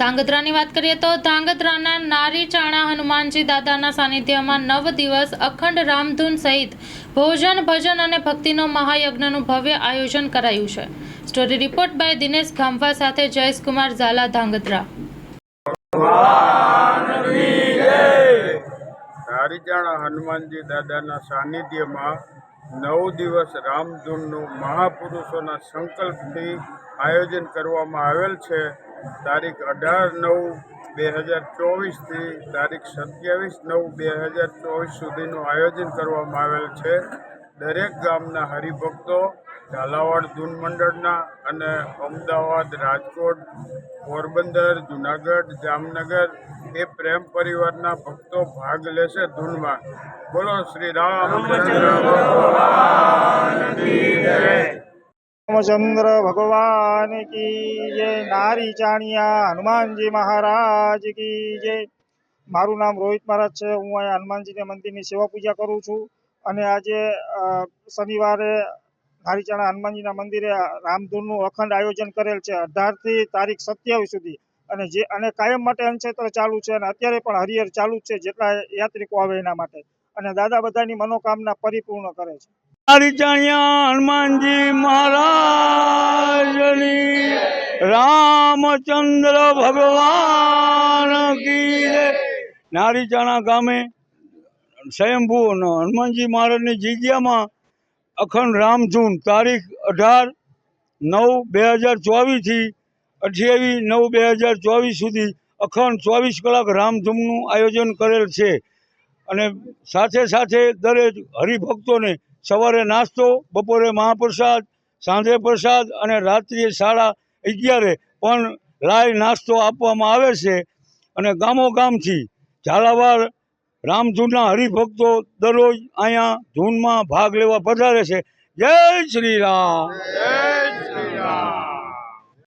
ધાંગધ્રાની વાત કરીએ તો ધાંગધ્રાના નારી ચાણા હનુમાનજી દાદાના સાનિધ્યમાં નવ દિવસ અખંડ રામધૂન સહિત ભોજન, ભજન અને ભક્તિનો મહાયજ્ઞનું ભવ્ય આયોજન કરાયું છે. Story report by Dinesh Gamva સાથે જયેશકુમાર ઝાલા, ધાંગધ્રા. ધારીજાણા હનુમાનજી દાદાના સાનિધ્યમાં નવ દિવસ રામધૂનનું મહાપુરુષોના સંકલ્પથી આયોજન કરવામાં આવેલ છે. તારીખ અઢાર નવ બે હજાર ચોવીસથી તારીખ સત્યાવીસ નવ બે હજાર ચોવીસ સુધીનું આયોજન કરવામાં આવેલ છે. દરેક ગામના હરિભક્તો ઝાલાવાડ ધૂન મંડળના અને અમદાવાદ રાજકોટ, પોરબંદર, જુનાગઢ, જામનગર એ પ્રેમ પરિવારના ભક્તો ભાગ લેશે ધૂનમાં. બોલો શ્રી જય. રામચંદ્ર ભગવાન કી જય. નારી ચાણિયા હનુમાનજી મહારાજ કી જય. મારું નામ રોહિત મહારાજ છે. હું અહીંયા હનુમાનજીના મંદિરની સેવા પૂજા કરું છું. અને આજે શનિવારે નારીચાણા હનુમાનજીના મંદિરે રામધૂનનું અખંડ આયોજન કરેલ છે. અઢારથી તારીખ સત્યાવીસ સુધી. અને જે, અને કાયમ માટે અંશેત્ર ચાલુ છે અને અત્યારે પણ હરિહર ચાલુ જ છે જેટલા યાત્રિકો આવે એના માટે. અને દાદા બધાની મનોકામના પરિપૂર્ણ કરે છે. હનુમાનજી મહારાજની રામચંદ્ર ભગવાન કી. નારીચાણા ગામે સ્વયંભૂ હનુમાનજી મહારાજની જગ્યામાં અખંડ રામધૂન તારીખ અઢાર નવ બે હજાર ચોવીસથી અઠ્યાવીસ નવ બે હજાર ચોવીસ સુધી અખંડ ચોવીસ કલાક રામધૂનનું આયોજન કરેલ છે. અને સાથે સાથે દરેક હરિભક્તોને સવારે નાસ્તો, બપોરે મહાપ્રસાદ, સાંજે પ્રસાદ અને રાત્રિએ સાડા અગિયારે પણ લાય નાસ્તો આપવામાં આવે છે. અને ગામો ગામથી ઝાલાવાડ રામધૂનના હરિભક્તો દરરોજ અહીંયા ધૂનમાં ભાગ લેવા પધારે છે. જય શ્રી રામ. જય